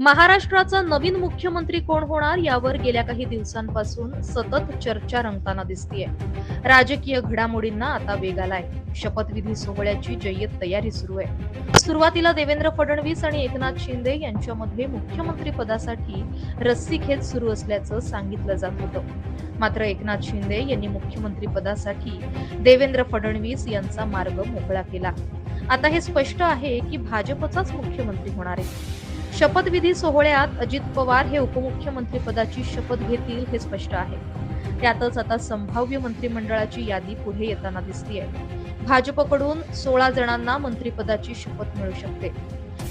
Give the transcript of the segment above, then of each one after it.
महाराष्ट्राचा नवीन मुख्यमंत्री कोण होणार यावर गेल्या काही दिवसांपासून सतत चर्चा रंगताना दिसतीये. राजकीय घडामोडींना आता वेग आलाय. शपथविधी सोहळ्याची जय्यत तयारी सुरू आहे. सुरुवातीला देवेंद्र फडणवीस आणि एकनाथ शिंदे यांच्यामध्ये मुख्यमंत्री पदासाठी रस्सीखेच सुरू असल्याचं सांगितलं जात होतं. मात्र एकनाथ शिंदे यांनी मुख्यमंत्री पदासाठी देवेंद्र फडणवीस यांचा मार्ग मोकळा केला. आता हे स्पष्ट आहे की भाजपचाच मुख्यमंत्री होणार आहे. शपथविधी सोहळ्यात अजित पवार हे उपमुख्यमंत्री पदाची शपथ घेतील हे स्पष्ट आहे. त्यातच आता संभाव्य मंत्रिमंडळाची यादी पुढे येताना दिसतीये. भाजपकडून सोळा जणांना मंत्रिपदाची शपथ मिळू शकते.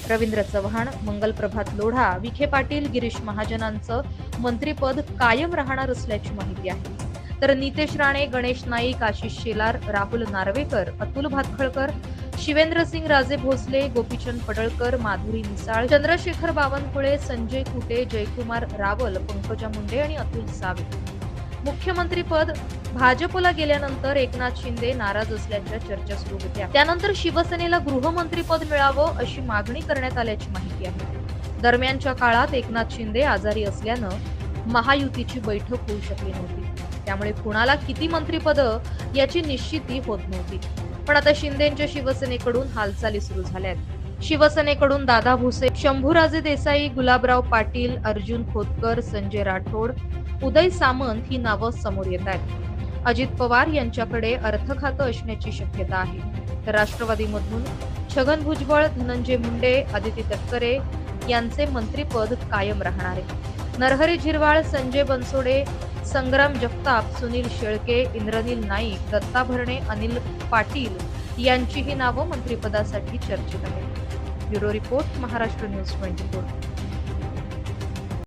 रवींद्र चव्हाण मंगल प्रभात लोढा विखे पाटील गिरीश महाजनांचं मंत्रिपद कायम राहणार असल्याची माहिती आहे. तर नितेश राणे गणेश नाईक आशिष शेलार राहुल नार्वेकर अतुल भातखळकर शिवेंद्रसिंग राजे भोसले गोपीचंद पडळकर माधुरी मिसाळ चंद्रशेखर बावनकुळे संजय कुटे जयकुमार रावल पंकजा मुंडे आणि अतुल सावे. मुख्यमंत्रीपद भाजपला गेल्यानंतर एकनाथ शिंदे नाराज असल्याच्या चर्चा सुरू होत्या. त्यानंतर शिवसेनेला गृहमंत्रीपद मिळावं अशी मागणी करण्यात आल्याची माहिती आहे. दरम्यानच्या काळात एकनाथ शिंदे आजारी असल्यानं महायुतीची बैठक होऊ शकली नव्हती. त्यामुळे कुणाला किती मंत्रिपद याची निश्चिती होत नव्हती. पण आता शिंदेच्या शिवसेनेकडून हालचाली सुरू झाल्या शिवसेनेकडून दादा भुसे शंभूराजे देसाई गुलाबराव पाटील अर्जुन खोतकर संजय राठोड उदय सामंत ही नावं समोर येत आहेत. अजित पवार यांच्याकडे अर्थ खातं असण्याची शक्यता आहे. तर राष्ट्रवादीमधून छगन भुजबळ धनंजय मुंडे आदिती तटकरे यांचे मंत्रिपद कायम राहणार आहे. नरहरी झिरवाळ संजय बनसोडे संग्राम जगताप सुनील शेळके इंद्रनील नाईक दत्ता भरणे अनिल पाटील यांचीही नावं मंत्रिपदासाठी चर्चेत आहेत. Bureau report Maharashtra news twenty four.